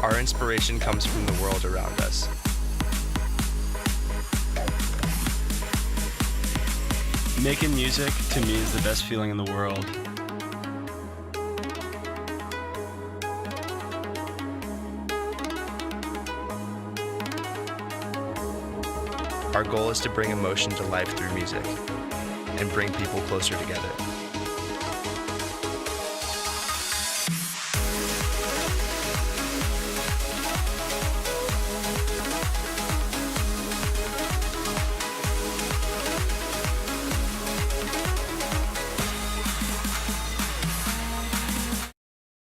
Our inspiration comes from the world around us. Making music to me is the best feeling in the world. Our goal is to bring emotion to life through music and bring people closer together.